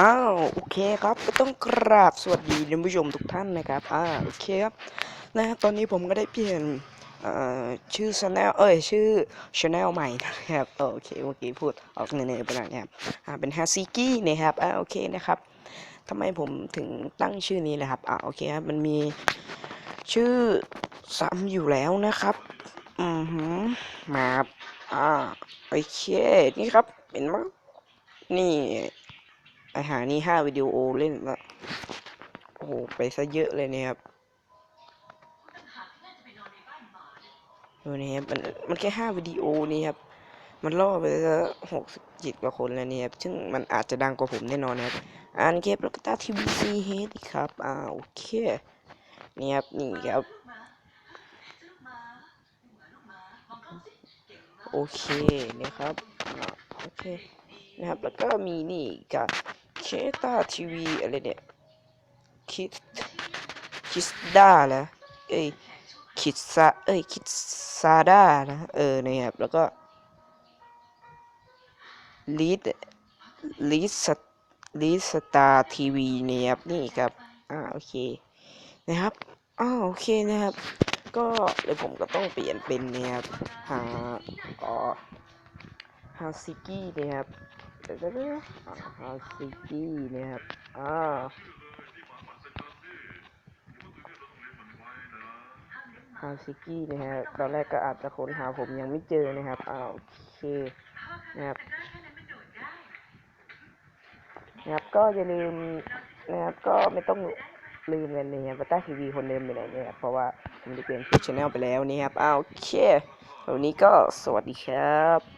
อ้าวโอเคครับต้องกราบสวัสดีท่านผู้ชมทุกท่านนะครับอ่าโอเคครับนะตอนนี้ผมก็ได้เปลี่ยนชื่อช anel เอ้ยชื่อช anel ใหม่นะครับโอเคเมื่อกี้พูดออกเนือๆไปหน่อยนะครับอ่าเป็นฮาซิกี้นะครับอ่าโอเคนะครับทำไมผมถึงตั้งชื่อนี้นะครับอ่าโอเคครับมันมีชื่อซ้ำอยู่แล้วนะครับอือหือมาครับอ่าโอเคนี่ครับเห็นไหมยนี่ อาหารนี่ห้าวิดีโอเล่นละโอ้โห ไปซะเยอะเลยเนี่ยครับดูนี่ครับมันมันแค่ห้าวิดีโอนี่ครับ มันล่อไปแล้วหกสิบจิตกว่าคนแล้วเนี่ยครับ ซึ่งมันอาจจะดังกว่าผมแน่นอนนะครับอ่านเกมแล้วก็ตาทีวีซีเฮดครับอ่าโอเคนี่ครับนี่ครับโอเคนะครับโอเคนะครับแล้วก็มีนี่กับ เคตาทีวีอะไรเนี่ยคิดคิสดาล้วเอ้ยคิดซาเอ้ยคิดซาดานะเออนะครับแล้วก็ลีดลีดสลีดสตาร์ทีวีนะครับนี่ครับอ่าโอเคนะครับอ้าวโอเคนะครับ ก็เดี๋ยวผมก็ต้องเปลี่ยนเป็นเนี่ยครับหาอ๋อฮาซิกี้นะครับ เดี๋ยวๆฮาซิกี้นะครับอ่าฮาซิกี้นะฮะตอนแรกก็อาจจะค้นหาผมยังไม่เจอนะครับอ้าวโอเคนะครับนะครับก็อย่าลืมนะครับก็ไม่ต้องลืมกันนะครับว่าต้าทีวีคนเดิมไปไหนเนี่ยครับเพราะว่าผมได้เปลี่ยนชื่อช anel ไปแล้วนี่ครับอ้าวโอเควันนี้ก็สวัสดีครับ